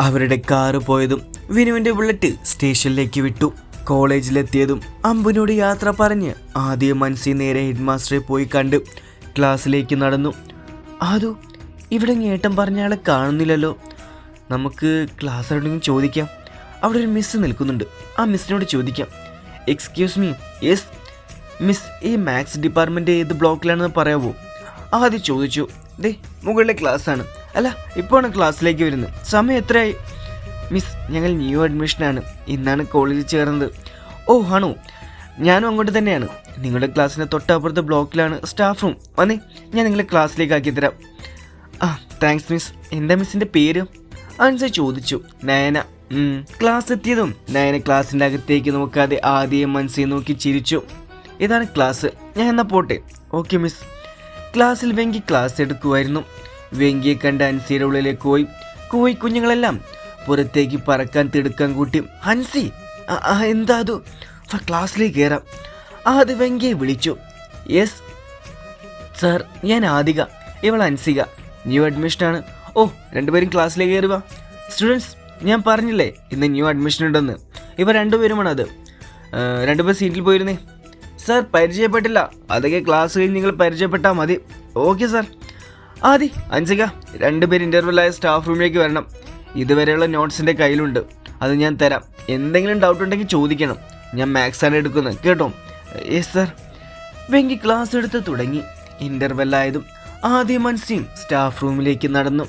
അവരുടെ കാറ് പോയതും വിനുവിന്റെ ബുള്ളറ്റ് സ്റ്റേഷനിലേക്ക് വിട്ടു. കോളേജിലെത്തിയതും അമ്പുനോട് യാത്ര പറഞ്ഞ് ആദ്യം മനസ്സിൽ നേരെ ഹെഡ് മാസ്റ്ററെ പോയി കണ്ട് ക്ലാസ്സിലേക്ക് നടന്നു. ആദു ഇവിടെ ഏട്ടൻ പറഞ്ഞ ആളെ കാണുന്നില്ലല്ലോ. നമുക്ക് ക്ലാസ് എവിടെയെങ്കിലും ചോദിക്കാം. അവിടെ ഒരു മിസ് നിൽക്കുന്നുണ്ട്. ആ മിസ്സിനോട് ചോദിക്കാം. എക്സ്ക്യൂസ് മീ യെസ് മിസ് ഈ മാത്സ് ഡിപ്പാർട്ട്മെന്റ് ഏത് ബ്ലോക്കിലാണെന്ന് പറയാവോ? ആദ്യം ചോദിച്ചു. ദേ മുകളിലെ ക്ലാസ്സാണ്. അല്ല ഇപ്പോഴാണ് ക്ലാസ്സിലേക്ക് വരുന്നത്. സമയം എത്രയായി? മിസ് ഞങ്ങൾ ന്യൂ അഡ്മിഷനാണ്. ഇന്നാണ് കോളേജിൽ ചേർന്നത്. ഓ ആണോ ഞാനും അങ്ങോട്ട് തന്നെയാണ്. നിങ്ങളുടെ ക്ലാസ്സിന്റെ തൊട്ടപ്പുറത്തെ ബ്ലോക്കിലാണ് സ്റ്റാഫ് റൂം. വന്നേ ഞാൻ നിങ്ങളെ ക്ലാസ്സിലേക്ക് ആക്കി തരാം. ആ താങ്ക്സ് മിസ്. എന്താ മിസ്സിന്റെ പേര്? അൻസ ചോദിച്ചു. നയന. ക്ലാസ് എത്തിയതും നയന ക്ലാസ്സിന്റെ അകത്തേക്ക് നോക്കാതെ ആദ്യം മനസ്സിൽ നോക്കി ചിരിച്ചു. ഇതാണ് ക്ലാസ്. ഞാൻ എന്നാ പോട്ടെ. Okay miss. ക്ലാസ്സിൽ വെങ്കി ക്ലാസ് എടുക്കുമായിരുന്നു. വെങ്കിയെ കണ്ട് ഹൻസിയുടെ ഉള്ളിലേക്ക് പോയി കോയി കുഞ്ഞുങ്ങളെല്ലാം പുറത്തേക്ക് പറക്കാൻ തിടുക്കം കൂട്ടി ഹൻസി എന്താ അത്? ക്ലാസ്സിലേക്ക് കയറാം അത് വെങ്കിയെ വിളിച്ചു. യെസ് സർ ഞാൻ ആദിക ഇവൾ ഹൻസിക ന്യൂ അഡ്മിഷനാണ് ഓ രണ്ടുപേരും ക്ലാസ്സിലേക്ക് കയറുക സ്റ്റുഡൻസ് ഞാൻ പറഞ്ഞില്ലേ ഇന്ന് ന്യൂ അഡ്മിഷൻ ഉണ്ടെന്ന്. ഇവ രണ്ടുപേരുമാണ് അത്. രണ്ടുപേർ സീറ്റിൽ പോയിരുന്നേ. സർ പരിചയപ്പെട്ടില്ല. അതൊക്കെ ക്ലാസ് കഴിഞ്ഞ് നിങ്ങൾ പരിചയപ്പെട്ടാൽ മതി. Okay sir. ആദി അഞ്ചിക രണ്ടുപേർ ഇന്റർവ്യൂലായ സ്റ്റാഫ് റൂമിലേക്ക് വരണം. ഇതുവരെയുള്ള നോട്ട്സിന്റെ കയ്യിലുണ്ട്. അത് ഞാൻ തരാം. എന്തെങ്കിലും ഡൗട്ട് ഉണ്ടെങ്കിൽ ചോദിക്കണം. ഞാൻ മാത്സ് ആണ് എടുക്കുന്നത്. കേട്ടോ? യെസ് സർ വെങ്കി ക്ലാസ് എടുത്ത് തുടങ്ങി. ഇന്റർവെല്ലായതും ആദ്യം മനസ്സിയും സ്റ്റാഫ് റൂമിലേക്ക് നടന്നു.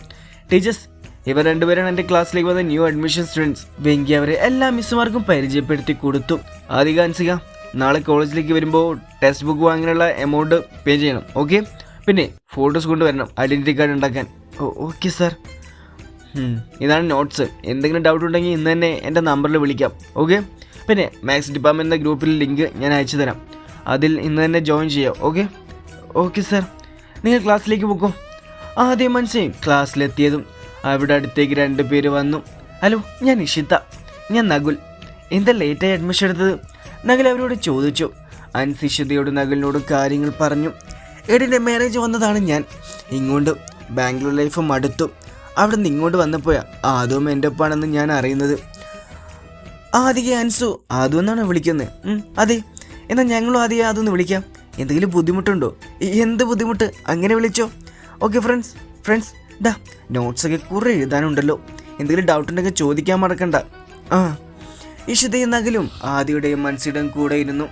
ടീച്ചേഴ്സ് ഇവർ രണ്ടുപേരാണ് എന്റെ ക്ലാസ്സിലേക്ക് വന്ന ന്യൂ അഡ്മിഷൻ സ്റ്റുഡൻസ് വെങ്കി അവരെ എല്ലാ മിസ്സുമാർക്കും പരിചയപ്പെടുത്തി കൊടുത്തു. ആദ്യ കാൻസിക നാളെ കോളേജിലേക്ക് വരുമ്പോൾ ടെക്സ്റ്റ് ബുക്ക് വാങ്ങാനുള്ള എമൗണ്ട് പേ ചെയ്യണം. ഓക്കെ പിന്നെ ഫോട്ടോസ് കൊണ്ടുവരണം ഐഡന്റിറ്റി കാർഡ് ഉണ്ടാക്കാൻ. Oh okay sir. ഇതാണ് നോട്ട്സ്. എന്തെങ്കിലും ഡൗട്ട് ഉണ്ടെങ്കിൽ ഇന്ന് തന്നെ എന്റെ നമ്പറിൽ വിളിക്കാം. ഓക്കെ പിന്നെ മാത്സ് ഡിപ്പാർട്ട്മെന്റ് ഗ്രൂപ്പിൽ ലിങ്ക് ഞാൻ അയച്ചു തരാം. അതിൽ ഇന്ന് തന്നെ ജോയിൻ ചെയ്യാം. ഓക്കെ ഓക്കെ സാർ നിങ്ങൾ ക്ലാസ്സിലേക്ക് പോക്കോ? ആദ്യം മനസ്സിലായി. ക്ലാസ്സിലെത്തിയതും അവിടെ അടുത്തേക്ക് രണ്ട് പേര് വന്നു. ഹലോ ഞാൻ ഇഷിത. ഞാൻ നകുൽ. എന്താ ലേറ്റായി അഡ്മിഷൻ എടുത്തത്? നകുൽ അവരോട് ചോദിച്ചു. അൻസിഷിതയോട് നകുലിനോട് കാര്യങ്ങൾ പറഞ്ഞു. എടിന്റെ മാരേജ് വന്നതാണ് ഞാൻ. ഇങ്ങോട്ട് ബാംഗ്ലൂർ ലൈഫ് മടുത്തു അവിടെ നിന്ന് ഇങ്ങോട്ട് വന്നപ്പോയാ ആദവും എന്റെ ഒപ്പാണെന്ന് ഞാൻ അറിയുന്നത്. ആദിക അൻസു ആദു എന്നാണ് വിളിക്കുന്നത് അതെ. എന്നാൽ ഞങ്ങളും ആദ്യം അതൊന്ന് വിളിക്കാം. എന്തെങ്കിലും ബുദ്ധിമുട്ടുണ്ടോ? എന്ത് ബുദ്ധിമുട്ട്? അങ്ങനെ വിളിച്ചോ. ഓക്കെ ഫ്രണ്ട്സ് ഫ്രണ്ട്സ് ഡാ നോട്ട്സൊക്കെ കുറേ എഴുതാനുണ്ടല്ലോ. എന്തെങ്കിലും ഡൗട്ട് ഉണ്ടെങ്കിൽ ചോദിക്കാൻ മറക്കണ്ട. ആ. ഇഷിതയും നകലും ആദിയുടെയും മനസ്സിടം കൂടെ ഇരുന്നു.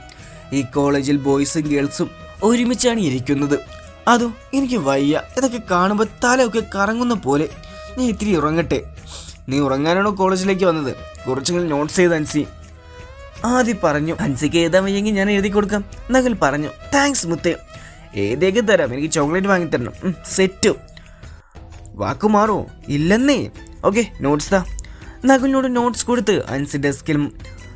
ഈ കോളേജിൽ ബോയ്സും ഗേൾസും ഒരുമിച്ചാണ് ഇരിക്കുന്നത്. അതോ എനിക്ക് വയ്യ. ഇതൊക്കെ കാണുമ്പോൾ തലയൊക്കെ കറങ്ങുന്ന പോലെ. ഞാൻ ഇത്തിരി ഉറങ്ങട്ടെ. നീ ഉറങ്ങാനാണോ കോളേജിലേക്ക് വന്നത്? കുറച്ചെങ്കിലും നോട്ട്സ് ചെയ്ത് അൻസി. ആദ്യം പറഞ്ഞു അൻസിക്ക് എഴുതാൻ വയ്യെങ്കിൽ ഞാൻ എഴുതി കൊടുക്കാം. നഗൽ പറഞ്ഞു താങ്ക്സ് മുത്തേ. ഏതേക്ക് തരാം. എനിക്ക് ചോക്ലേറ്റ് വാങ്ങി തരണം. ഉം, സെറ്റ്. വാക്കു മാറോ. ഇല്ലെന്നേ. ഓക്കെ നോട്ട്സ് താ. നകുലിനോട് നോട്ട്സ് കൊടുത്ത് അൻസി ഡെസ്കിൽ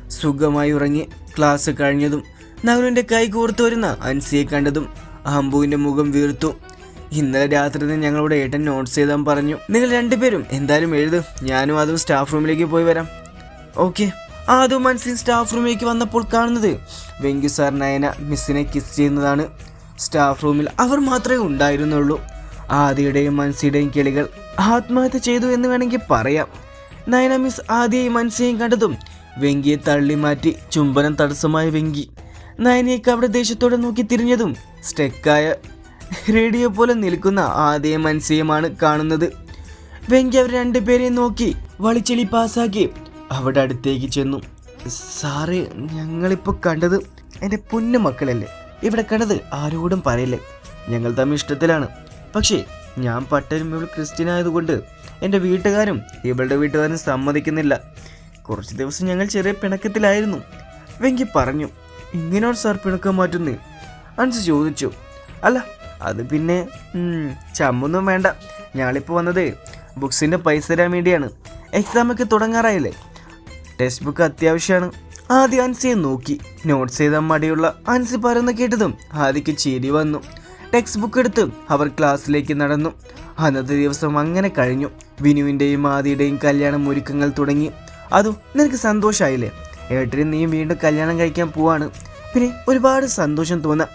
സുഖമായി ഉറങ്ങി. ക്ലാസ് കഴിഞ്ഞതും നകുലിന്റെ കൈ കോർത്തു വരുന്ന അൻസിയെ കണ്ടതും അമ്പുവിന്റെ മുഖം വീർത്തു. ഇന്നലെ രാത്രി തന്നെ ഞങ്ങളുടെ ഏട്ടൻ നോട്ട്സ് എഴുതാൻ പറഞ്ഞു. നിങ്ങൾ രണ്ടുപേരും എന്തായാലും എഴുത്. ഞാനും അതും സ്റ്റാഫ് റൂമിലേക്ക് പോയി വരാം. ഓക്കെ ആദ്യം മനസ്സിൽ സ്റ്റാഫ് റൂമിലേക്ക് വന്നപ്പോൾ കാണുന്നത് വെങ്കു സാർ നയന മിസ്സിനെ കിസ് ചെയ്യുന്നതാണ്. സ്റ്റാഫ് റൂമിൽ അവർ മാത്രമേ ഉണ്ടായിരുന്നുള്ളൂ. ആദിയുടെയും മനസ്സിയുടെയും കിളികൾ ആത്മഹത്യ ചെയ്തു എന്ന് വേണമെങ്കിൽ പറയാം. നയന മിസ് ആദ്യയും മനസ്സിയെയും കണ്ടതും വെങ്കിയെ തള്ളി മാറ്റി ചുംബനം തടസ്സമായ വെങ്കി. നയനയൊക്കെ അവിടെ ദേഷ്യത്തോടെ നോക്കി തിരിഞ്ഞതും സ്റ്റെക്കായ റേഡിയോ പോലെ നിൽക്കുന്ന ആദ്യ മനസ്സിയുമാണ് കാണുന്നത്. വെങ്കി അവർ രണ്ടുപേരെയും നോക്കി വളിച്ചെളി പാസ്സാക്കി അവിടെ അടുത്തേക്ക് ചെന്നു. സാറേ ഞങ്ങളിപ്പോൾ കണ്ടത് എന്റെ പൊന്നു മക്കളല്ലേ? ഇവിടെ കണ്ടത് ആരോടും പറയില്ലേ? ഞങ്ങൾ തമ്മിൽ ഇഷ്ടത്തിലാണ്. പക്ഷേ ഞാൻ പട്ടരും ഇവൾ ക്രിസ്ത്യൻ ആയതുകൊണ്ട് എന്റെ വീട്ടുകാരും ഇവളുടെ വീട്ടുകാരും സമ്മതിക്കുന്നില്ല. കുറച്ച് ദിവസം ഞങ്ങൾ ചെറിയ പിണക്കത്തിലായിരുന്നു. വെങ്കി പറഞ്ഞു ഇങ്ങനെയാണ് സാർ പിണക്കം മാറ്റുന്നേ? അൻസ് ചോദിച്ചു. അല്ല അത് പിന്നെ ചമ്മൊന്നും വേണ്ട. ഞാളിപ്പോൾ വന്നത് ബുക്സിന്റെ പൈസ തരാൻ വേണ്ടിയാണ്. എക്സാമൊക്കെ തുടങ്ങാറായില്ലേ? ടെക്സ്റ്റ് ബുക്ക് അത്യാവശ്യമാണ് ആദ്യം അൻസിയെ നോക്കി. നോട്ട്സ് ചെയ്ത മടിയുള്ള അൻസി പറയുന്ന കേട്ടതും ആദ്യക്ക് ചിരി വന്നു. ടെക്സ്റ്റ് ബുക്ക് എടുത്ത് അവർ ക്ലാസ്സിലേക്ക് നടന്നു. അന്നത്തെ ദിവസം അങ്ങനെ കഴിഞ്ഞു. വിനുവിന്റെയും ആദിയുടെയും കല്യാണം ഒരുക്കങ്ങൾ തുടങ്ങി. അതും നിനക്ക് സന്തോഷമായില്ലേ ഏട്ടനും നീ വീണ്ടും കല്യാണം കഴിക്കാൻ പോവാണ്. പിന്നെ ഒരുപാട് സന്തോഷം തോന്നാം.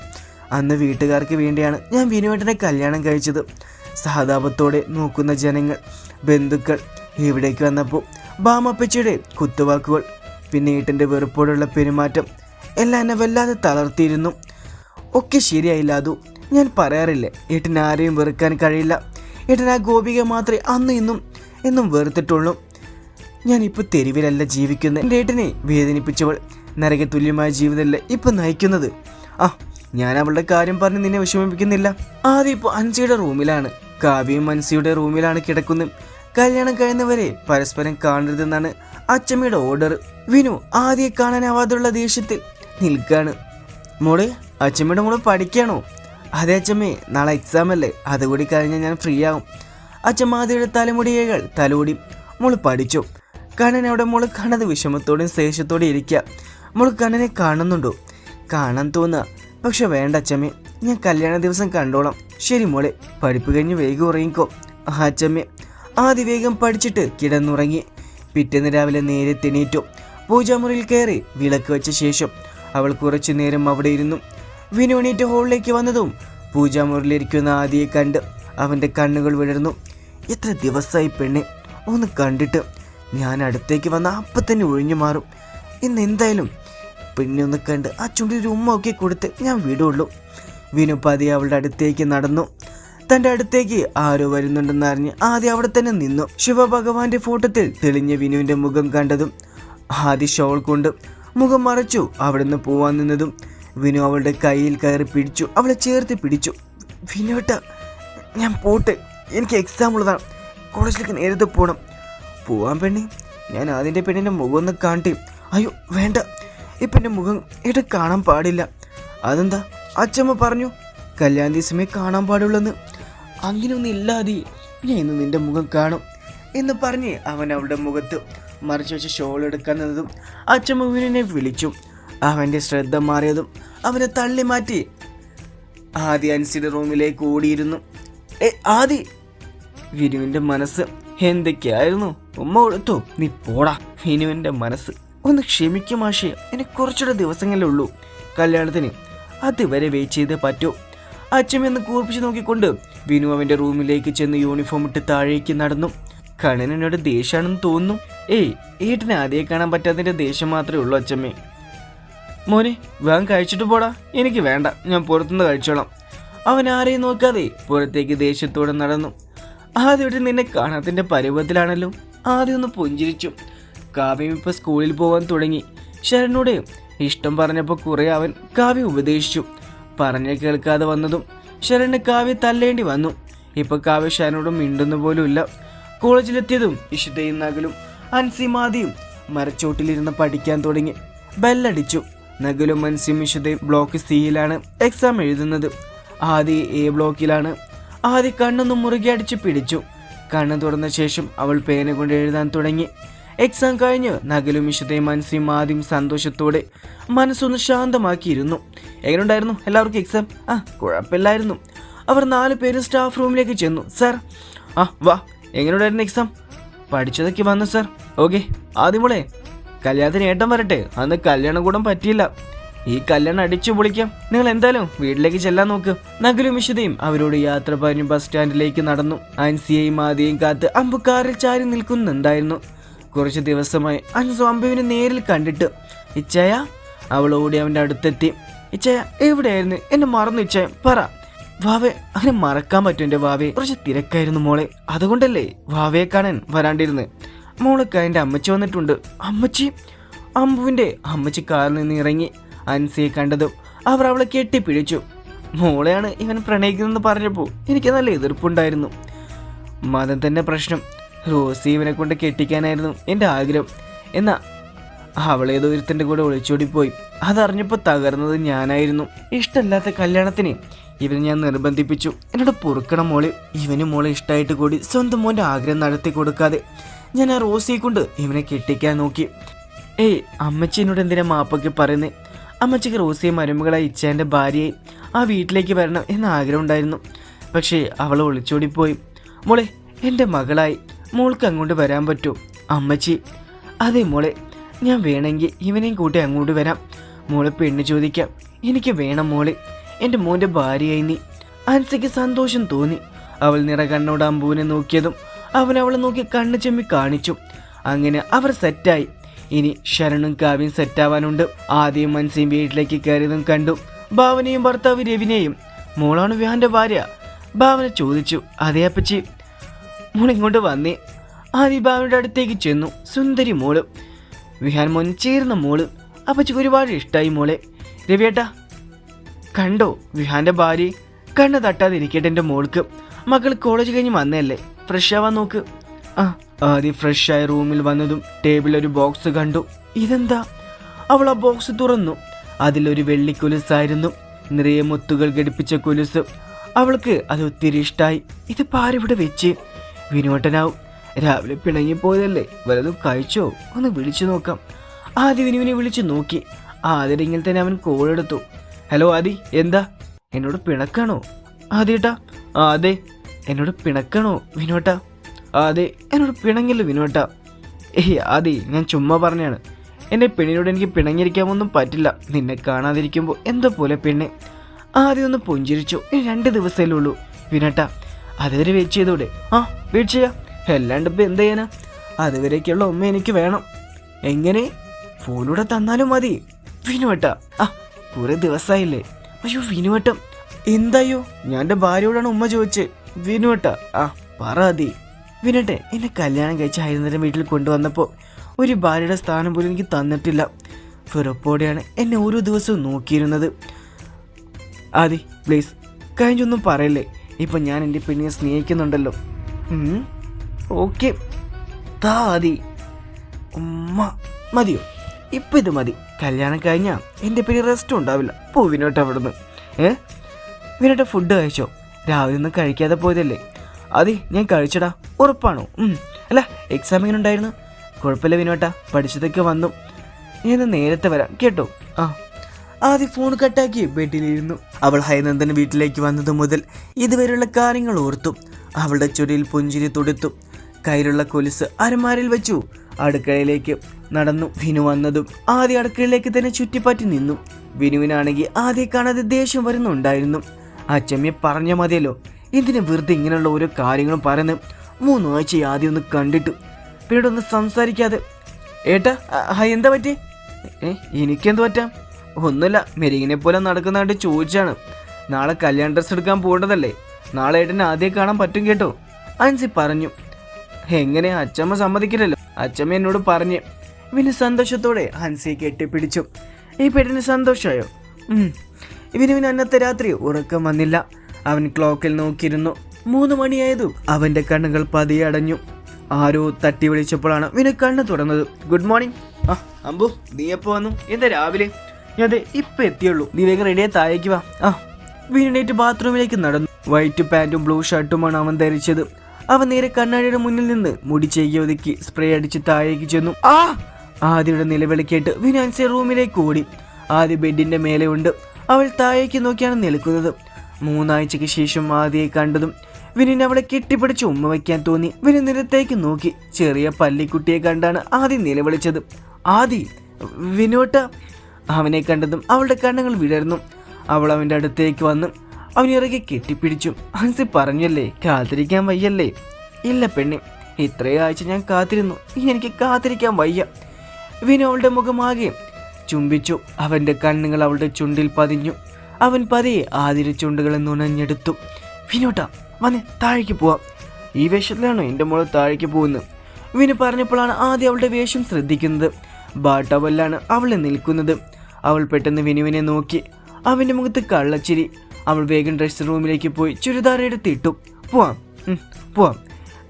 അന്ന് വീട്ടുകാർക്ക് വേണ്ടിയാണ് ഞാൻ വിനുവേട്ടനെ കല്യാണം കഴിച്ചത്. സഹതാപത്തോടെ നോക്കുന്ന ജനങ്ങൾ ബന്ധുക്കൾ ഇവിടേക്ക് വന്നപ്പോൾ ബാമപ്പച്ചയുടെ കുത്തുവാക്കുകൾ പിന്നെ ഏട്ടന്റെ വെറുപ്പോടുള്ള പെരുമാറ്റം എല്ലാം എന്നെ വല്ലാതെ തളർത്തിയിരുന്നു. ഒക്കെ ശരിയായില്ല അതു ഞാൻ പറയാറില്ല ഏട്ടൻ ആരെയും വെറുക്കാൻ കഴിയില്ല. ഏട്ടൻ ആ ഗോപിക മാത്രമേ അന്ന് ഇന്നും എന്നും വെറുത്തിട്ടുള്ളൂ. ഞാനിപ്പോൾ തെരുവിലല്ല ജീവിക്കുന്നത് എന്റെ ഏട്ടനെ വേദനിപ്പിച്ചവൾ നരക തുല്യമായ ജീവിതമല്ല ഇപ്പം നയിക്കുന്നത്. ആ ഞാൻ അവളുടെ കാര്യം പറഞ്ഞ് നിന്നെ വിഷമിപ്പിക്കുന്നില്ല. ആദ്യം ഇപ്പോൾ അൻസിയുടെ റൂമിലാണ്. കാവ്യയും അൻസിയുടെ റൂമിലാണ് കിടക്കുന്നത്. കല്യാണം കഴിയുന്നവരെ പരസ്പരം കാണരുതെന്നാണ് അച്ചമ്മയുടെ ഓർഡർ. വിനു ആദ്യം കാണാനാവാതുള്ള ദേഷ്യത്തിൽ നിൽക്കാണ്. മോളെ അച്ചമ്മയുടെ മോൾ പഠിക്കാണോ അതെ അച്ചമ്മേ നാളെ എക്സാം അല്ലേ? അതുകൂടി കഴിഞ്ഞാൽ ഞാൻ ഫ്രീ ആവും. അച്ഛമ്മ ആദ്യയുടെ തലമുടിയേകൾ തലോടി മോൾ പഠിച്ചു. കണ്ണൻ അവിടെ മോൾ കണ്ണത് വിഷമത്തോടെയും ശേഷത്തോടെ ഇരിക്കുക. മോൾ കണ്ണനെ കാണുന്നുണ്ടോ? കാണാൻ തോന്നുക പക്ഷെ വേണ്ട അച്ചമ്മേ ഞാൻ കല്യാണ ദിവസം കണ്ടോളാം. ശരി മോളെ പഠിപ്പ് കഴിഞ്ഞ് വേഗം ഉറങ്ങിക്കോ. ആ അച്ചമ്മേ ആദ്യ വേഗം പഠിച്ചിട്ട് കിടന്നുറങ്ങി. പിറ്റേന്ന് രാവിലെ നേരെ തെണീറ്റു പൂജാമുറിയിൽ കയറി വിളക്ക് വെച്ച ശേഷം അവൾ കുറച്ചു നേരം അവിടെ ഇരുന്നു. വിനു ഹോളിലേക്ക് വന്നതും പൂജാമുറിയിലിരിക്കുന്ന ആദിയെ കണ്ട് അവന്റെ കണ്ണുകൾ വിടർന്നു. എത്ര ദിവസമായി പെണ്ണെ ഒന്ന് കണ്ടിട്ട് ഞാൻ അടുത്തേക്ക് വന്ന അപ്പം തന്നെ ഒഴിഞ്ഞു മാറും. ഇന്ന് എന്തായാലും പിന്നെ ഒന്ന് കണ്ട് ആ ചുണ്ടിൽ ഒരു ഉമ്മ ഒക്കെ കൊടുത്ത് ഞാൻ വിടുള്ളൂ. വിനു പതി അവളുടെ അടുത്തേക്ക് നടന്നു. തന്റെ അടുത്തേക്ക് ആരോ വരുന്നുണ്ടെന്ന് അറിഞ്ഞ് ആദ്യം അവിടെ തന്നെ നിന്നു. ശിവഭഗവാന്റെ ഫോട്ടോത്തിൽ തെളിഞ്ഞ വിനുവിന്റെ മുഖം കണ്ടതും ആദ്യ ഷോൾ കൊണ്ട് മുഖം മറച്ചു അവിടുന്ന് പോവാൻ നിന്നതും വിനു അവളുടെ കയ്യിൽ കയറി പിടിച്ചു അവളെ ചേർത്ത് പിടിച്ചു. വിനുവേട്ട ഞാൻ പോട്ടെ എനിക്ക് എക്സാം ഉള്ളതാണ്. കോളേജിലേക്ക് നേരത്തെ പോകണം പോവാൻ പെണ്ണി. ഞാൻ അതിന്റെ പെണ്ണിന്റെ മുഖം ഒന്ന് കാണട്ടെ. അയ്യോ വേണ്ട. ഇപ്പം എന്റെ മുഖം ഇട കാണാൻ പാടില്ല. അതെന്താ? അച്ഛമ്മ പറഞ്ഞു കല്യാണ ദിവസമേ കാണാൻ പാടുള്ളെന്ന്. അങ്ങനെയൊന്നും ഇല്ലാതെ ഞാൻ ഇന്ന് നിന്റെ മുഖം കാണും എന്ന് പറഞ്ഞ് അവൻ അവളുടെ മുഖത്ത് മറിച്ച് വെച്ച് ഷോൾ എടുക്കാൻ നിന്നതും അച്ഛമ്മ വിനുവിനെ വിളിച്ചു. അവന്റെ ശ്രദ്ധ മാറിയതും അവനെ തള്ളി മാറ്റി. ആദി അൻസിയുടെ റൂമിലേക്ക് ഓടിയിരുന്നു. ഏ ആദി വിരുവിന്റെ മനസ്സ് എന്തൊക്കെയായിരുന്നു? ഉമ്മ കൊടുത്തു. നീ പോടാ. വിനുവിന്റെ മനസ്സ്. ഒന്ന് ക്ഷമിക്കും മാഷേ. ഇനി കുറച്ചുകൂടെ ദിവസങ്ങളേ ഉള്ളൂ. കല്യാണത്തിന് അതുവരെ വെയിറ്റ് ചെയ്തേ പറ്റൂ. അച്ഛമെന്ന് കൂർപ്പിച്ച് നോക്കിക്കൊണ്ട് വിനു അവന്റെ റൂമിലേക്ക് ചെന്ന് യൂണിഫോം ഇട്ട് താഴേക്ക് നടന്നു. കണ്ണൻ എന്നോട് ദേഷ്യാണെന്ന് തോന്നുന്നു. ഏയ് ഏട്ടനെ ആദ്യം കാണാൻ പറ്റാത്തതിന്റെ ദേഷ്യം മാത്രമേ ഉള്ളൂ അച്ഛമ്മേ. മോനെ വേഗം കഴിച്ചിട്ട് പോടാ. എനിക്ക് വേണ്ട. ഞാൻ പുറത്തുനിന്ന് കഴിച്ചോളാം. അവൻ ആരെയും നോക്കാതെ പുറത്തേക്ക് ദേഷ്യത്തോടെ നടന്നു. ആദ്യമായിട്ട് നിന്നെ കാണാത്തതിന്റെ പരുവത്തിലാണല്ലോ. ആദ്യം ഒന്ന് പുഞ്ചിരിച്ചു. കാവ്യം ഇപ്പോൾ സ്കൂളിൽ പോകാൻ തുടങ്ങി. ശരണോട് ഇഷ്ടം പറഞ്ഞപ്പോൾ കുറെ അവൻ കാവ്യ ഉപദേശിച്ചു. പറഞ്ഞു കേൾക്കാതെ വന്നതും ശരണ് കാവ്യ തല്ലേണ്ടി വന്നു. ഇപ്പോൾ കാവ്യ ശരണോട് മിണ്ടുന്ന പോലുമില്ല. കോളേജിലെത്തിയതും ഇഷിതയും നഗലും അൻസിമാദിയും മരച്ചോട്ടിലിരുന്ന് പഠിക്കാൻ തുടങ്ങി. ബെല്ലടിച്ചു. നഗലും അൻസിയും ഇഷിതയും ബ്ലോക്ക് സിയിലാണ് എക്സാം എഴുതുന്നത്. ആദ്യ എ ബ്ലോക്കിലാണ് ആദ്യ കണ്ണൊന്നും മുറുകെ അടിച്ച് പിടിച്ചു. കണ്ണ് തുറന്ന ശേഷം അവൾ പേന കൊണ്ട് എഴുതാൻ തുടങ്ങി. എക്സാം കഴിഞ്ഞ് നഗലും ഇഷുതയും മനസ്സിയും ആദ്യം സന്തോഷത്തോടെ മനസ്സൊന്ന് ശാന്തമാക്കിയിരുന്നു. എങ്ങനെയുണ്ടായിരുന്നു എല്ലാവർക്കും എക്സാം ആ കുഴപ്പമില്ലായിരുന്നു. അവർ നാല് പേരും സ്റ്റാഫ് റൂമിലേക്ക് ചെന്നു. സാർ ആ വാ. എങ്ങനെയുണ്ടായിരുന്നു എക്സാം പഠിച്ചതൊക്കെ വന്നു സാർ ഓക്കെ ആദ്യം മോളെ കല്യാണത്തിന് ഏട്ടം വരട്ടെ. അന്ന് കല്യാണം കൂടാൻ പറ്റിയില്ല. ഈ കല്യാണം അടിച്ചു പൊളിക്കാം. നിങ്ങൾ എന്തായാലും വീട്ടിലേക്ക് ചെല്ലാൻ നോക്ക്. നഗലും വിശുദ്ധയും അവരോട് യാത്ര പറഞ്ഞു ബസ് സ്റ്റാൻഡിലേക്ക് നടന്നു. അൻസിയെയും ആദിയെയും കാത്ത് അമ്പു കാറിൽ ചാരി നിൽക്കുന്നുണ്ടായിരുന്നു. കുറച്ച് ദിവസമായി അൻസു അമ്പുവിനെ നേരിൽ കണ്ടിട്ട് ഇച്ചയ അവൾ ഓടി അവന്റെ അടുത്തെത്തി. ഇച്ചയ എവിടെയായിരുന്നു? എന്നെ മറന്നു ഇച്ചയ. പറ. വാവേ അങ്ങനെ മറക്കാൻ പറ്റും എന്റെ വാവേ. കുറച്ച് തിരക്കായിരുന്നു മോളെ. അതുകൊണ്ടല്ലേ വാവയെ കാണാൻ വരാണ്ടിരുന്ന്. മോളൊക്കെ എന്റെ അമ്മച്ചി വന്നിട്ടുണ്ട്. അമ്മച്ചി? അമ്പുവിന്റെ അമ്മച്ചി കാറിൽ നിന്ന് ഇറങ്ങി. അൻസിയെ കണ്ടതും അവർ അവളെ കെട്ടിപ്പിടിച്ചു. മോളെയാണ് ഇവൻ പ്രണയിക്കുന്നതെന്ന് പറഞ്ഞപ്പോൾ എനിക്ക് നല്ല എതിർപ്പുണ്ടായിരുന്നു. മതം തന്നെ പ്രശ്നം. റോസി ഇവനെ കൊണ്ട് കെട്ടിക്കാനായിരുന്നു എന്റെ ആഗ്രഹം. എന്നാ അവളേതോ ഒരുത്തന്റെ കൂടെ ഒളിച്ചോടിപ്പോയി. അതറിഞ്ഞപ്പോൾ തകർന്നത് ഞാനായിരുന്നു. ഇഷ്ടമല്ലാത്ത കല്യാണത്തിന് ഇവനെ ഞാൻ നിർബന്ധിപ്പിച്ചു. എന്നോട് പൊറുക്കണം മോളെ. ഇവന് മോളെ ഇഷ്ടമായിട്ട് കൂടി സ്വന്തം മോന്റെ ആഗ്രഹം നടത്തി കൊടുക്കാതെ ഞാൻ ആ റോസിയെ കൊണ്ട് ഇവനെ കെട്ടിക്കാൻ നോക്കി. ഏയ് അമ്മച്ചി എന്തിനാ മാപ്പൊക്കെ പറയുന്നേ? അമ്മച്ചിക്ക് റോസിയെ മരുമകളായി ഇച്ചാന്റെ ഭാര്യയെ ആ വീട്ടിലേക്ക് വരണം എന്ന ആഗ്രഹം ഉണ്ടായിരുന്നു പക്ഷേ അവൾ ഒളിച്ചോടിപ്പോയി. മോളെ എന്റെ മകളായി. മോൾക്ക് അങ്ങോട്ട് വരാൻ പറ്റുമോ അമ്മച്ചി. അതെ മോളെ. ഞാൻ വേണമെങ്കിൽ ഇവനെയും കൂട്ടി അങ്ങോട്ട് വരാം. മോളെ പെണ്ണ് ചോദിക്കാം. എനിക്ക് വേണം മോളെ. എന്റെ മോന്റെ ഭാര്യയായി നീ. അൻസയ്ക്ക് സന്തോഷം തോന്നി. അവൾ നിറ കണ്ണോട് അമ്പുവിനെ നോക്കിയതും അവൻ അവളെ നോക്കി കണ്ണു ചെമ്മി കാണിച്ചു. അങ്ങനെ അവർ സെറ്റായി ഇനി ശരണും കാവ്യം സെറ്റാവാനുണ്ട് ആദ്യം മനസ്സിയും വീട്ടിലേക്ക് കയറിയതും കണ്ടു. ഭാവനയും ഭർത്താവ് രവിനെയും. മോളാണ് വിഹാന്റെ ഭാര്യ. ഭാവന ചോദിച്ചു അതേ അപ്പച്ചി? മോൾ ഇങ്ങോട്ട് വന്നേ. ആദ്യ ഭാവനയുടെ അടുത്തേക്ക് ചെന്നു. സുന്ദരി മോൾ. വിഹാൻ മോൻ ചേർന്ന മോൾ. അപ്പച്ചിക്ക് ഒരുപാട് ഇഷ്ടമായി മോളെ. രവിയേട്ടാ കണ്ടോ? വിഹാന്റെ ഭാര്യ കണ്ണ് തട്ടാതിരിക്കട്ടെ എന്റെ മോൾക്ക്. മകൾ കോളേജ് കഴിഞ്ഞ് വന്നതല്ലേ? ഫ്രഷ് ആവാൻ നോക്ക്. ആ ആദ്യം ഫ്രഷ് ആയ റൂമിൽ വന്നതും ടേബിളിൽ ഒരു ബോക്സ് കണ്ടു. ഇതെന്താ? അവൾ ആ ബോക്സ് തുറന്നു. അതിലൊരു വെള്ളി കുലുസായിരുന്നു. നിറയെ മുത്തുകൾ ഘടിപ്പിച്ച കൊലുസ്. അവൾക്ക് അത് ഒത്തിരി ഇഷ്ടമായി ഇത് പാരിവിടെ വെച്ച്. വിനോട്ടനാവും. രാവിലെ പിണങ്ങിപ്പോയതല്ലേ വലതും കഴിച്ചോ? ഒന്ന് വിളിച്ചു നോക്കാം. ആദി വിനുവിനെ വിളിച്ചു നോക്കി. ആദരിങ്ങിൽ തന്നെ അവൻ കോൾ എടുത്തു. ഹലോ ആദി. എന്താ? എന്നോട് പിണക്കാണോ? ആദ്യട്ടാ. ആ അതെ. എന്നോട് പിണക്കാണോ വിനോട്ട? അതെ എന്നോട് പിണങ്ങില്ല വിനോട്ട. ഏയ് അതെ ഞാൻ ചുമ്മാ പറഞ്ഞാണ്. എന്റെ പെണ്ണിനോട് എനിക്ക് പിണങ്ങിയിരിക്കാമൊന്നും പറ്റില്ല. നിന്നെ കാണാതിരിക്കുമ്പോൾ എന്തോ പോലെ പെണ്ണെ. ആദ്യം ഒന്ന് പുഞ്ചിരിച്ചു. ഇനി രണ്ട് ദിവസമല്ലേ ഉള്ളൂ. വിനോട്ട അതുവരെ വെയിറ്റ് ചെയ്തൂടെ? ആ വെയിറ്റ് ചെയ്യാം. അല്ലാണ്ട് ഇപ്പം എന്ത് ചെയ്യാനാ? അതുവരേക്കുള്ള ഉമ്മ എനിക്ക് വേണം. എങ്ങനെ? ഫോണിലൂടെ തന്നാലും മതി. വിനുവട്ട ആ കുറേ ദിവസമായില്ലേ അയ്യോ വിനുവട്ടം എന്തായോ ഞാൻ എന്റെ ഭാര്യയോടാണ് ഉമ്മ ചോദിച്ചത് വിനുവട്ട ആ പറ അതി വിനട്ടെ എന്നെ കല്യാണം കഴിച്ച ഹരിന്ദ്രൻ വീട്ടിൽ കൊണ്ടുവന്നപ്പോൾ ഒരു ഭാര്യയുടെ സ്ഥാനം പോലും എനിക്ക് തന്നിട്ടില്ല. ഫിറപ്പോടെയാണ് എന്നെ ഓരോ ദിവസവും നോക്കിയിരുന്നത്. ആദി പ്ലീസ് കഴിഞ്ഞൊന്നും പറയല്ലേ? ഇപ്പം ഞാൻ എന്റെ പെണ്ണിനെ സ്നേഹിക്കുന്നുണ്ടല്ലോ. ഓക്കെ താ ആദി. ഉമ്മ മതിയോ? ഇപ്പം ഇത് മതി. കല്യാണം കഴിഞ്ഞാൽ എന്റെ പേര് റെസ്റ്റും ഉണ്ടാവില്ല. പോ വിനോട്ട് അവിടുന്ന്. ഏ? വിനോട്ട് ഫുഡ് കഴിച്ചോ? രാവിലെ ഒന്നും കഴിക്കാതെ പോയതല്ലേ? അതെ ഞാൻ കഴിച്ചടാ. ഉറപ്പാണോ. അല്ല എക്സാം എങ്ങനെ ഉണ്ടായിരുന്നു? കുഴപ്പമില്ല വിനോട്ട പഠിച്ചതൊക്കെ വന്നു. ഞാൻ നേരത്തെ വരാം കേട്ടോ? ആ. ആദ്യം ഫോൺ കട്ടാക്കി ബെഡിലിരുന്നു. അവൾ ഹൈനന്ദൻ വീട്ടിലേക്ക് വന്നത് മുതൽ ഇതുവരെയുള്ള കാര്യങ്ങൾ ഓർത്തു. അവളുടെ ചുരിയിൽ പുഞ്ചിരി തുടുത്തു. കയ്യിലുള്ള കൊലുസ് അരമാരിൽ വെച്ചു. അടുക്കളയിലേക്ക് നടന്നു വിനു വന്നതും ആദ്യ അടുക്കളയിലേക്ക് തന്നെ ചുറ്റിപ്പറ്റി നിന്നു. വിനുവിനാണെങ്കിൽ ആദ്യം കാണാതെ ദേഷ്യം വരുന്നുണ്ടായിരുന്നു. അച്ചമ്മയെ പറഞ്ഞ മതിയല്ലോ. ഇതിന് വെറുതെ ഇങ്ങനെയുള്ള ഓരോ കാര്യങ്ങളും പറയുന്നത്? മൂന്നാഴ്ച ആദ്യം ഒന്ന് കണ്ടിട്ട്. പിന്നീട് ഒന്ന് സംസാരിക്കാതെ. ഏട്ടാ എന്താ പറ്റി? എനിക്കെന്ത് പറ്റാം? ഒന്നുമില്ല മെരീനെ പോലെ നടക്കുന്നതായിട്ട് ചോദിച്ചാണ്. നാളെ കല്യാണ ഡ്രസ്സ് എടുക്കാൻ പോകേണ്ടതല്ലേ? നാളെ ഏട്ടനെ ആദ്യം കാണാൻ പറ്റും കേട്ടോ. അൻസി പറഞ്ഞു. എങ്ങനെ അച്ചമ്മ സമ്മതിക്കില്ലല്ലോ. അച്ചമ്മ എന്നോട് പറഞ്ഞ്. ഇവന് സന്തോഷത്തോടെ ഹൻസിയെ കെട്ടിപ്പിടിച്ചു. ഈ പെട്ടിന് സന്തോഷമായോ. ഇവനിവന് അന്നത്തെ രാത്രി ഉറക്കം വന്നില്ല. അവൻ ക്ലോക്കിൽ നോക്കിയിരുന്നു. മൂന്ന് മണിയായതും അവന്റെ കണ്ണുകൾ പതിയെ അടഞ്ഞു. ആരോ തട്ടി വിളിച്ചപ്പോഴാണ് വിനു കണ്ണ് തുറന്നത്. ഗുഡ് മോർണിംഗ് ആ അമ്പു നീ എപ്പോ വന്നു? എന്താ രാവിലെ? ഞാൻ അതെ ഇപ്പൊ എത്തിയുള്ളൂ. നീ വേഗം റെഡിയായി താഴേക്ക് വാ. ആ വീണേറ്റ് ബാത്റൂമിലേക്ക് നടന്നു. വൈറ്റ് പാന്റും ബ്ലൂ ഷർട്ടുമാണ് അവൻ ധരിച്ചത്. അവൻ നേരെ കണ്ണാടിയുടെ മുന്നിൽ നിന്ന് മുടി ചെയ്യ ഒതുക്കി സ്പ്രേ അടിച്ച് താഴേക്ക് ചെന്നു. ആ ആദ്യയുടെ നിലവിളി കേട്ട് വിനാൻസി റൂമിലേക്ക് ഓടി. ആദ്യ ബെഡിന്റെ മേലെ ഉണ്ട്. അവൾ താഴേക്ക് നോക്കിയാണ് നിൽക്കുന്നത്. മൂന്നാഴ്ചയ്ക്ക് ശേഷം ആദ്യയെ കണ്ടതും വിനിന് അവളെ കെട്ടിപ്പിടിച്ച് ഉമ്മ വയ്ക്കാൻ തോന്നി. വിനു നിരത്തേക്ക് നോക്കി. ചെറിയ പല്ലിക്കുട്ടിയെ കണ്ടാണ് ആദി നിലവിളിച്ചത്. ആദി വിനോട്ട? അവനെ കണ്ടതും അവളുടെ കണ്ണുകൾ വിടർന്നു. അവൾ അവന്റെ അടുത്തേക്ക് വന്നു അവനിറകെ കെട്ടിപ്പിടിച്ചു. ഹൻസി പറഞ്ഞല്ലേ കാത്തിരിക്കാൻ വയ്യല്ലേ? ഇല്ല പെണ്ണി ഇത്രയും ആഴ്ച ഞാൻ കാത്തിരുന്നു. എനിക്ക് കാത്തിരിക്കാൻ വയ്യ. വിനു അവളുടെ മുഖമാകെ ചുംബിച്ചു. അവന്റെ കണ്ണുകൾ അവളുടെ ചുണ്ടിൽ പതിഞ്ഞു. അവൻ പതിയെ ആതിര ചുണ്ടുകളെ നുണഞ്ഞെടുത്തു വിനോട്ട വന്ന് താഴേക്ക് പോവാം. ഈ വേഷത്തിലാണോ എന്റെ മോൾ താഴേക്ക് പോകുന്നത്? വിനു പറഞ്ഞപ്പോഴാണ് ആദ്യം അവളുടെ വേഷം ശ്രദ്ധിക്കുന്നത്. ബാട്ടവല്ലാണ് അവൾ നിൽക്കുന്നത്. അവൾ പെട്ടെന്ന് വിനുവിനെ നോക്കി. അവന്റെ മുഖത്ത് കള്ളച്ചിരി. അവൾ വേഗം ഡ്രസ് റൂമിലേക്ക് പോയി ചുരിദാർ എടുത്തിട്ടു പോവാം. പോവാം.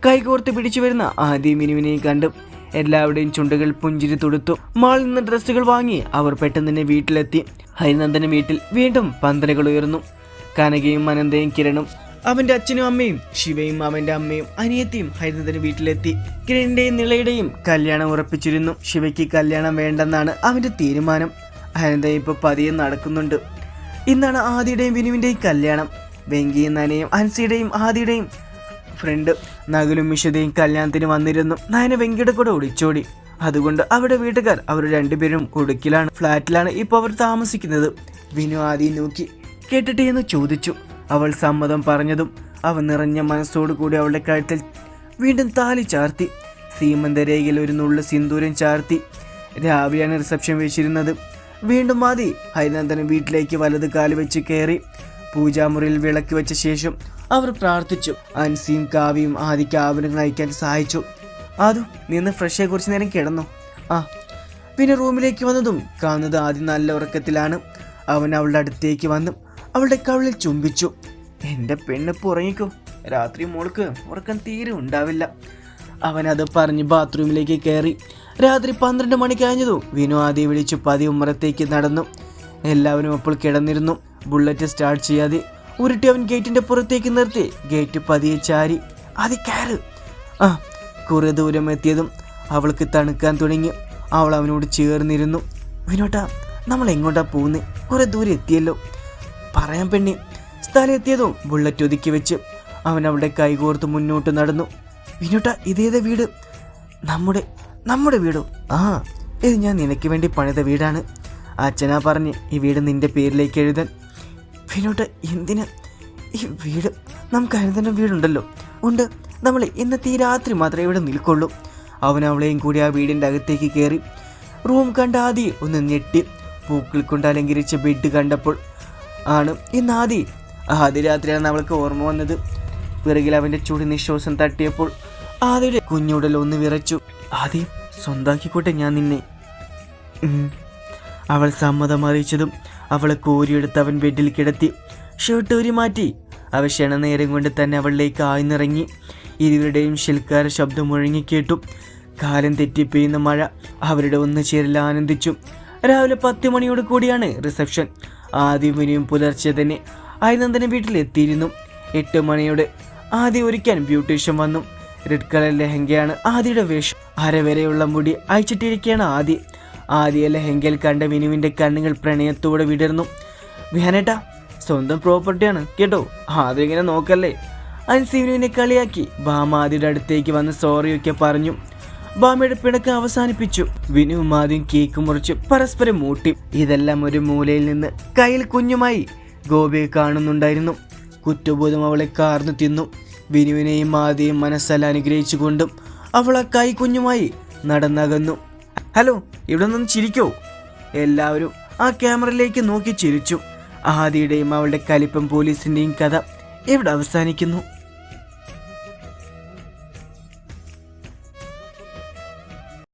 കൈകോർത്ത് പിടിച്ചു വരുന്ന ആദ്യം മിനുവിനെയും കണ്ടു. എല്ലാവരുടെയും ചുണ്ടുകൾ പുഞ്ചിരി തൊടുത്തു. മാളിൽ നിന്ന് ഡ്രസ്സുകൾ വാങ്ങി അവർ പെട്ടെന്ന് തന്നെ വീട്ടിലെത്തി. ഹരിനന്ദന വീട്ടിൽ വീണ്ടും പന്തലുകൾ ഉയർന്നു. കനകയും അനന്തയും കിരണും അവന്റെ അച്ഛനും അമ്മയും ശിവയും അവന്റെ അമ്മയും അനിയത്തിയും ഹരിതന്റെ വീട്ടിലെത്തി. കിരണിന്റെയും നിളയുടെയും കല്യാണം ഉറപ്പിച്ചിരുന്നു. ശിവയ്ക്ക് കല്യാണം വേണ്ടെന്നാണ് അവന്റെ തീരുമാനം. ഹരിത ഇപ്പൊ പതിയെ നടക്കുന്നുണ്ട്. ഇന്നാണ് ആദിയുടെയും വിനുവിന്റെയും കല്യാണം. വെങ്കിയും നനയും അൻസിയുടെയും ആദിയുടെയും ഫ്രണ്ട് നകുലും മിഷതയും കല്യാണത്തിന് വന്നിരുന്നു. നയന വെങ്കിയുടെ കൂടെ ഒളിച്ചോടി. അതുകൊണ്ട് അവരുടെ വീട്ടുകാർ അവർ രണ്ടുപേരും ഉടുക്കിലാണ് ഫ്ലാറ്റിലാണ് ഇപ്പോൾ അവർ താമസിക്കുന്നത്. വിനു ആദ്യം നോക്കി. കേട്ടിട്ടേ എന്ന് ചോദിച്ചു. അവൾ സമ്മതം പറഞ്ഞതും അവൻ നിറഞ്ഞ മനസ്സോടു കൂടി അവളുടെ കഴുത്തിൽ വീണ്ടും താലി ചാർത്തി. സീമന്തരേഖയിൽ ഒരു നുള്ള സിന്ദൂരം ചാർത്തി. രാവിലെയാണ് റിസപ്ഷൻ വെച്ചിരുന്നത്. വീണ്ടും മതി ഹരിനന്ദൻ വീട്ടിലേക്ക് വലത് കാൽ വെച്ച് കയറി. പൂജാമുറിയിൽ വിളക്ക് വെച്ച ശേഷം അവർ പ്രാർത്ഥിച്ചു. അൻസിയും കാവ്യയും ആദിക്ക് ആവരണം നയിക്കാൻ സഹായിച്ചു. അതും നിന്ന് ഫ്രഷായി കുറച്ച് നേരം കിടന്നു? ആ. പിന്നെ റൂമിലേക്ക് വന്നതും കാണുന്നത് ആദ്യം നല്ല ഉറക്കത്തിലാണ്. അവൻ അവളുടെ അടുത്തേക്ക് വന്നു. അവളുടെ കവിളിൽ ചുംബിച്ചു. എന്റെ പെണ്ണിപ്പ് ഉറങ്ങിക്കോ രാത്രി മോൾക്ക് ഉറക്കം തീരെ ഉണ്ടാവില്ല. അവൻ അത് പറഞ്ഞ് ബാത്റൂമിലേക്ക് കയറി. രാത്രി പന്ത്രണ്ട് മണി കഴിഞ്ഞതും വിനു ആദ്യം വിളിച്ചു പതി ഉമ്മറത്തേക്ക് നടന്നു. എല്ലാവരും അപ്പോൾ കിടന്നിരുന്നു. ബുള്ളറ്റ് സ്റ്റാർട്ട് ചെയ്യാതെ ഉരുട്ടി അവൻ ഗേറ്റിന്റെ പുറത്തേക്ക് നിർത്തി. ഗേറ്റ് പതിയെ ചാരി. അത് കയറ്. ആ കുറെ ദൂരം എത്തിയതും അവൾക്ക് തണുക്കാൻ തുടങ്ങി. അവൾ അവനോട് ചേർന്നിരുന്നു. വിനോട്ടാ നമ്മൾ എങ്ങോട്ടാ പോകുന്നേ? കുറേ ദൂരം എത്തിയല്ലോ. പറയാൻ പെണ്ണി. സ്ഥലത്തെത്തിയതും ബുള്ളറ്റ് ഒതുക്കി വെച്ച് അവൻ അവളുടെ കൈകോർത്ത് മുന്നോട്ട് നടന്നു. വിനോട്ട ഇതേത വീട്? നമ്മുടെ നമ്മുടെ വീടോ? ആ ഇത് ഞാൻ നിനക്ക് വേണ്ടി പണിത വീടാണ്. അച്ഛനാ പറഞ്ഞ് ഈ വീട് നിന്റെ പേരിലേക്ക് എഴുതാൻ. വിനോട്ട എന്തിന്? ഈ വീട് നമുക്ക് അനുദിനം വീടുണ്ടല്ലോ. ഉണ്ട് നമ്മൾ ഇന്നത്തെ ഈ രാത്രി മാത്രമേ ഇവിടെ നിൽക്കുള്ളൂ. അവൻ അവളെയും കൂടി ആ വീടിന്റെ അകത്തേക്ക് കയറി. റൂം കണ്ട ആദ്യം ഒന്ന് ഞെട്ടി. പൂക്കൾ കൊണ്ട് അലങ്കരിച്ച ബെഡ് കണ്ടപ്പോൾ ആണ്. ഈ നാദി ആദ്യ രാത്രിയാണ് നമ്മൾക്ക് ഓർമ്മ വന്നത്. പിറകിൽ അവന്റെ ചുടി നിശ്വാസം തട്ടിയപ്പോൾ ആദ്യയുടെ കുഞ്ഞുടൽ ഒന്ന് വിറച്ചു. ആദ്യം സ്വന്താക്കിക്കോട്ടെ ഞാൻ നിന്നെ. അവൾ സമ്മതം അറിയിച്ചതും അവളെ കോരിയെടുത്ത് അവൻ ബെഡിൽ കിടത്തി. ഷർട്ട് ഊരി മാറ്റി. അവ ക്ഷണനേരം കൊണ്ട് തന്നെ അവളിലേക്ക് ആഴ്ന്നിറങ്ങി. ഇരുവരുടെയും ശിൽക്കാര ശബ്ദം മുഴങ്ങിക്കേട്ടു കാലം തെറ്റി പെയ്യുന്ന മഴ അവരുടെ ഒന്ന് ചേരൽ ആനന്ദിച്ചു. രാവിലെ പത്ത് മണിയോട് കൂടിയാണ് റിസപ്ഷൻ. ആദ്യം ഇനിയും പുലർച്ചെ തന്നെ അയനന്ദനെ വീട്ടിലെത്തിയിരുന്നു. എട്ട് മണിയോടെ ആദി ഒരുക്കാൻ ബ്യൂട്ടീഷ്യൻ വന്നു. റെഡ് കളർ ലെഹങ്കയാണ് ആദിയുടെ വേഷം. അരവരെയുള്ള മുടി അയച്ചിട്ടിരിക്കുകയാണ് ആദി. ആദ്യ ലെഹങ്കയിൽ കണ്ട വിനുവിന്റെ കണ്ണുകൾ പ്രണയത്തോടെ വിടർന്നു. വിഹാനേട്ടാ സ്വന്തം പ്രോപ്പർട്ടിയാണ് കേട്ടോ? ആദ്യം ഇങ്ങനെ നോക്കല്ലേ? അൻസി വിനുവിനെ കളിയാക്കി. ബാമ ആദിയുടെ അടുത്തേക്ക് വന്ന് സോറിയൊക്കെ പറഞ്ഞു. ബാമയുടെ പിണക്ക് അവസാനിപ്പിച്ചു. വിനുവും ആദ്യം കേക്ക് മുറിച്ച് പരസ്പരം മൂട്ടി ഇതെല്ലാം ഒരു മൂലയിൽ നിന്ന് കയ്യിൽ കുഞ്ഞുമായി ഗോപിയെ കാണുന്നുണ്ടായിരുന്നു. കുറ്റബോധം അവളെ കാർന്നു തിന്നു. വിനുവിനെയും ആദ്യം മനസ്സല്ല അനുഗ്രഹിച്ചുകൊണ്ടും അവൾ ആ കൈ കുഞ്ഞുമായി നടന്നകന്നു. ഹലോ ഇവിടെ നിന്ന് ചിരിക്കോ? എല്ലാവരും ആ ക്യാമറയിലേക്ക് നോക്കി ചിരിച്ചു. ആദിയുടെയും അവളുടെ കലിപ്പം പോലീസിന്റെയും കഥ എവിടെ അവസാനിക്കുന്നു.